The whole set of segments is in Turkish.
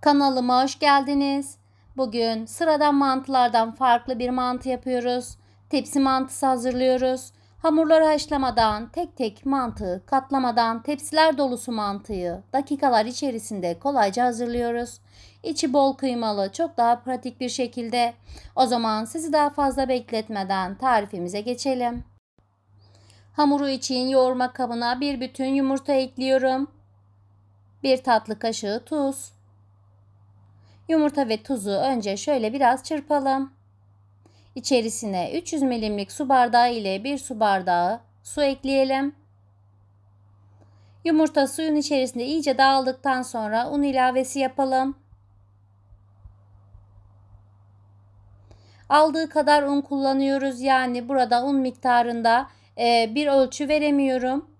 Kanalıma hoş geldiniz. Bugün sıradan mantılardan farklı bir mantı yapıyoruz. Tepsi mantısı hazırlıyoruz. Hamurları haşlamadan, tek tek mantığı katlamadan tepsiler dolusu mantıyı dakikalar içerisinde kolayca hazırlıyoruz. İçi bol kıymalı, çok daha pratik bir şekilde. O zaman sizi daha fazla bekletmeden tarifimize geçelim. Hamuru için yoğurma kabına bir bütün yumurta ekliyorum. Bir tatlı kaşığı tuz. Yumurta ve tuzu önce şöyle biraz çırpalım. İçerisine 300 milimlik su bardağı ile bir su bardağı su ekleyelim. Yumurta suyun içerisinde iyice dağıldıktan sonra un ilavesi yapalım. Aldığı kadar un kullanıyoruz. Yani burada un miktarında e, bir ölçü veremiyorum.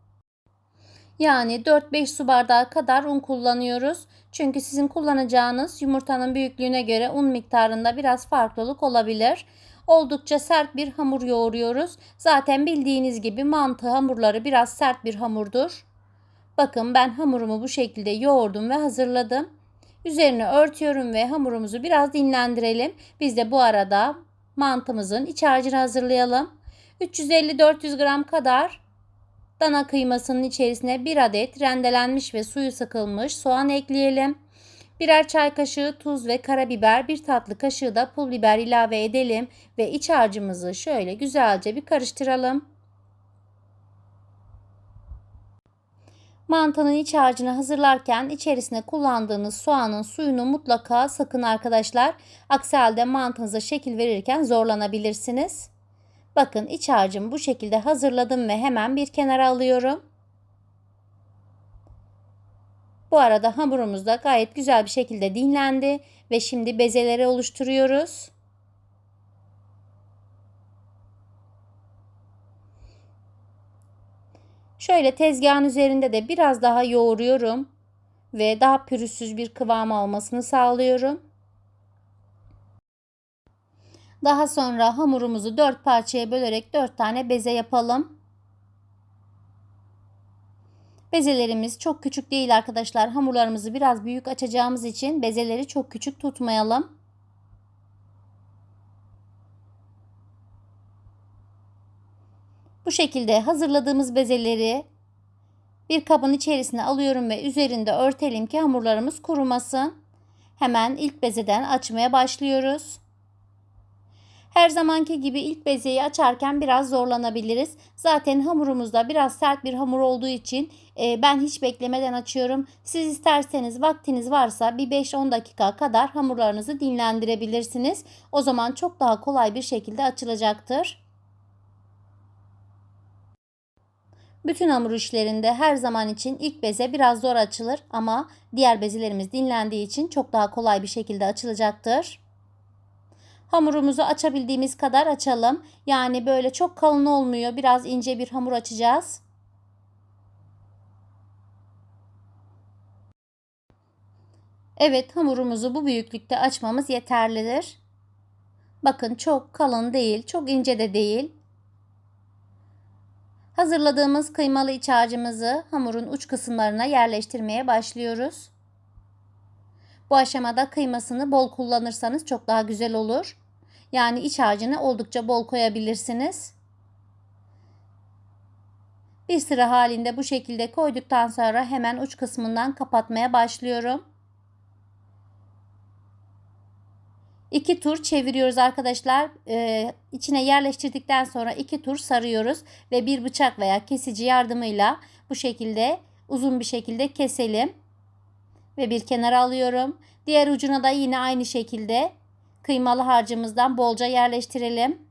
Yani 4-5 su bardağı kadar un kullanıyoruz. Çünkü sizin kullanacağınız yumurtanın büyüklüğüne göre un miktarında biraz farklılık olabilir. Oldukça sert bir hamur yoğuruyoruz. Zaten bildiğiniz gibi mantı hamurları biraz sert bir hamurdur. Bakın ben hamurumu bu şekilde yoğurdum ve hazırladım. Üzerine örtüyorum ve hamurumuzu biraz dinlendirelim. Biz de bu arada mantımızın iç harcını hazırlayalım. 350-400 gram kadar dana kıymasının içerisine bir adet rendelenmiş ve suyu sıkılmış soğan ekleyelim. Birer çay kaşığı tuz ve karabiber, bir tatlı kaşığı da pul biber ilave edelim ve iç harcımızı şöyle güzelce bir karıştıralım. Mantının iç harcını hazırlarken içerisine kullandığınız soğanın suyunu mutlaka sakın arkadaşlar. Aksi halde mantınıza şekil verirken zorlanabilirsiniz. Bakın iç harcımı bu şekilde hazırladım ve hemen bir kenara alıyorum. Bu arada hamurumuz da gayet güzel bir şekilde dinlendi ve şimdi bezeleri oluşturuyoruz. Şöyle tezgahın üzerinde de biraz daha yoğuruyorum ve daha pürüzsüz bir kıvam almasını sağlıyorum. Daha sonra hamurumuzu dört parçaya bölerek dört tane beze yapalım. Bezelerimiz çok küçük değil arkadaşlar. Hamurlarımızı biraz büyük açacağımız için bezeleri çok küçük tutmayalım. Bu şekilde hazırladığımız bezeleri bir kabın içerisine alıyorum ve üzerinde örtelim ki hamurlarımız kurumasın. Hemen ilk bezeden açmaya başlıyoruz. Her zamanki gibi ilk bezeyi açarken biraz zorlanabiliriz. Zaten hamurumuzda biraz sert bir hamur olduğu için e, ben hiç beklemeden açıyorum. Siz isterseniz vaktiniz varsa bir 5-10 dakika kadar hamurlarınızı dinlendirebilirsiniz. O zaman çok daha kolay bir şekilde açılacaktır. Bütün hamur işlerinde her zaman için ilk beze biraz zor açılır ama diğer bezelerimiz dinlendiği için çok daha kolay bir şekilde açılacaktır. Hamurumuzu açabildiğimiz kadar açalım. Yani böyle çok kalın olmuyor. Biraz ince bir hamur açacağız. Evet hamurumuzu bu büyüklükte açmamız yeterlidir. Bakın çok kalın değil, çok ince de değil. Hazırladığımız kıymalı iç harcımızı hamurun uç kısımlarına yerleştirmeye başlıyoruz. Bu aşamada kıymasını bol kullanırsanız çok daha güzel olur. Yani iç harcını oldukça bol koyabilirsiniz. Bir sıra halinde bu şekilde koyduktan sonra hemen uç kısmından kapatmaya başlıyorum. İki tur çeviriyoruz arkadaşlar. Ee, içine yerleştirdikten sonra iki tur sarıyoruz ve bir bıçak veya kesici yardımıyla bu şekilde uzun bir şekilde keselim ve bir kenara alıyorum. Diğer ucuna da yine aynı şekilde kıymalı harcımızdan bolca yerleştirelim.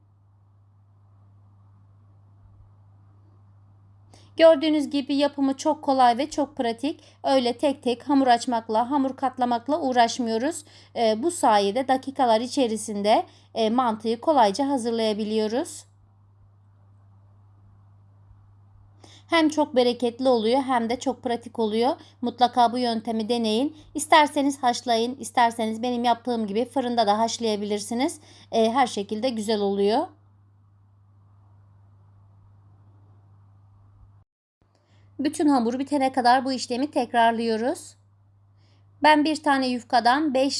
Gördüğünüz gibi yapımı çok kolay ve çok pratik. Öyle tek tek hamur açmakla, hamur katlamakla uğraşmıyoruz. E, bu sayede dakikalar içerisinde e, mantıyı kolayca hazırlayabiliyoruz. Hem çok bereketli oluyor hem de çok pratik oluyor. Mutlaka bu yöntemi deneyin. İsterseniz haşlayın, isterseniz benim yaptığım gibi fırında da haşlayabilirsiniz. E, her şekilde güzel oluyor. Bütün hamur bitene kadar bu işlemi tekrarlıyoruz. Ben bir tane yufkadan 5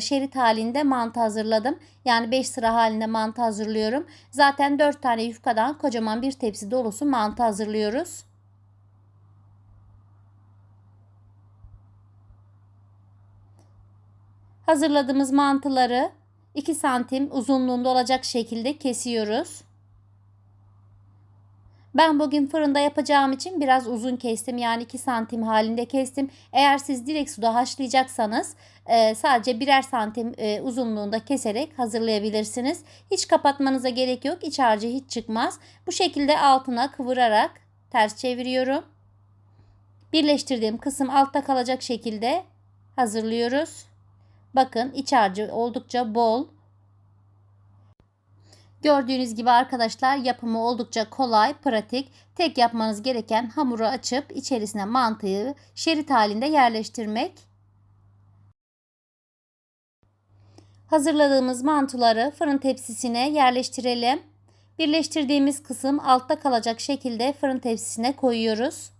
şerit halinde mantı hazırladım. Yani 5 sıra halinde mantı hazırlıyorum. Zaten 4 tane yufkadan kocaman bir tepsi dolusu mantı hazırlıyoruz. Hazırladığımız mantıları 2 santim uzunluğunda olacak şekilde kesiyoruz. Ben bugün fırında yapacağım için biraz uzun kestim. Yani 2 santim halinde kestim. Eğer siz direkt suda haşlayacaksanız e, sadece birer santim e, uzunluğunda keserek hazırlayabilirsiniz. Hiç kapatmanıza gerek yok. İç harcı hiç çıkmaz. Bu şekilde altına kıvırarak ters çeviriyorum. Birleştirdiğim kısım altta kalacak şekilde hazırlıyoruz. Bakın iç harcı oldukça bol. Gördüğünüz gibi arkadaşlar yapımı oldukça kolay, pratik. Tek yapmanız gereken hamuru açıp içerisine mantıyı şerit halinde yerleştirmek. Hazırladığımız mantıları fırın tepsisine yerleştirelim. Birleştirdiğimiz kısım altta kalacak şekilde fırın tepsisine koyuyoruz.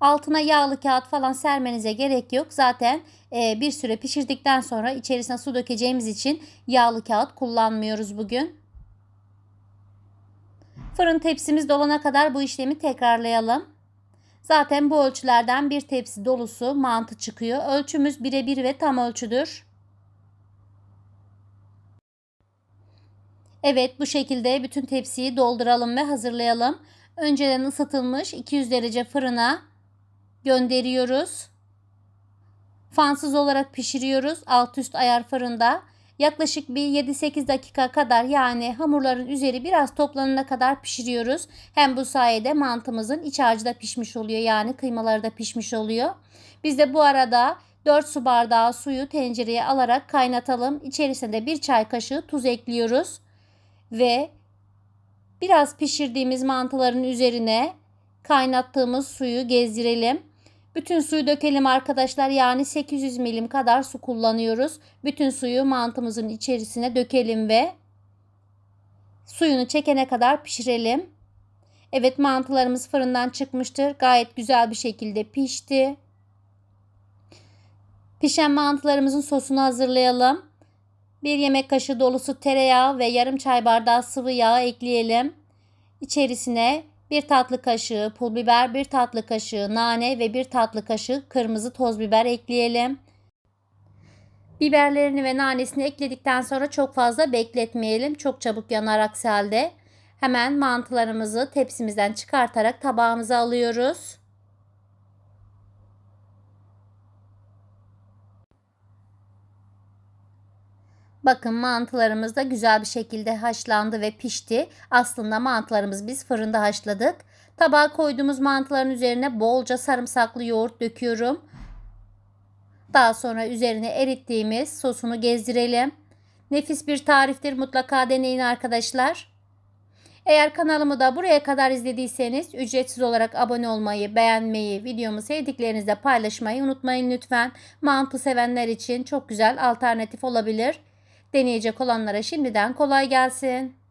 Altına yağlı kağıt falan sermenize gerek yok. Zaten e, bir süre pişirdikten sonra içerisine su dökeceğimiz için yağlı kağıt kullanmıyoruz bugün. Fırın tepsimiz dolana kadar bu işlemi tekrarlayalım. Zaten bu ölçülerden bir tepsi dolusu mantı çıkıyor. Ölçümüz birebir ve tam ölçüdür. Evet bu şekilde bütün tepsiyi dolduralım ve hazırlayalım. Önceden ısıtılmış 200 derece fırına gönderiyoruz. Fansız olarak pişiriyoruz alt üst ayar fırında. Yaklaşık bir 7-8 dakika kadar yani hamurların üzeri biraz toplanana kadar pişiriyoruz. Hem bu sayede mantımızın iç harcı da pişmiş oluyor yani kıymaları da pişmiş oluyor. Biz de bu arada 4 su bardağı suyu tencereye alarak kaynatalım. İçerisine bir çay kaşığı tuz ekliyoruz. Ve biraz pişirdiğimiz mantıların üzerine kaynattığımız suyu gezdirelim. Bütün suyu dökelim arkadaşlar. Yani 800 milim kadar su kullanıyoruz. Bütün suyu mantımızın içerisine dökelim ve suyunu çekene kadar pişirelim. Evet mantılarımız fırından çıkmıştır. Gayet güzel bir şekilde pişti. Pişen mantılarımızın sosunu hazırlayalım. Bir yemek kaşığı dolusu tereyağı ve yarım çay bardağı sıvı yağ ekleyelim. İçerisine 1 tatlı kaşığı pul biber, 1 tatlı kaşığı nane ve 1 tatlı kaşığı kırmızı toz biber ekleyelim. Biberlerini ve nanesini ekledikten sonra çok fazla bekletmeyelim. Çok çabuk yanar aksi halde. Hemen mantılarımızı tepsimizden çıkartarak tabağımıza alıyoruz. Bakın mantılarımız da güzel bir şekilde haşlandı ve pişti. Aslında mantılarımız biz fırında haşladık. Tabağa koyduğumuz mantıların üzerine bolca sarımsaklı yoğurt döküyorum. Daha sonra üzerine erittiğimiz sosunu gezdirelim. Nefis bir tariftir mutlaka deneyin arkadaşlar. Eğer kanalımı da buraya kadar izlediyseniz ücretsiz olarak abone olmayı, beğenmeyi, videomu sevdiklerinizle paylaşmayı unutmayın lütfen. Mantı sevenler için çok güzel alternatif olabilir. Deneyecek olanlara şimdiden kolay gelsin.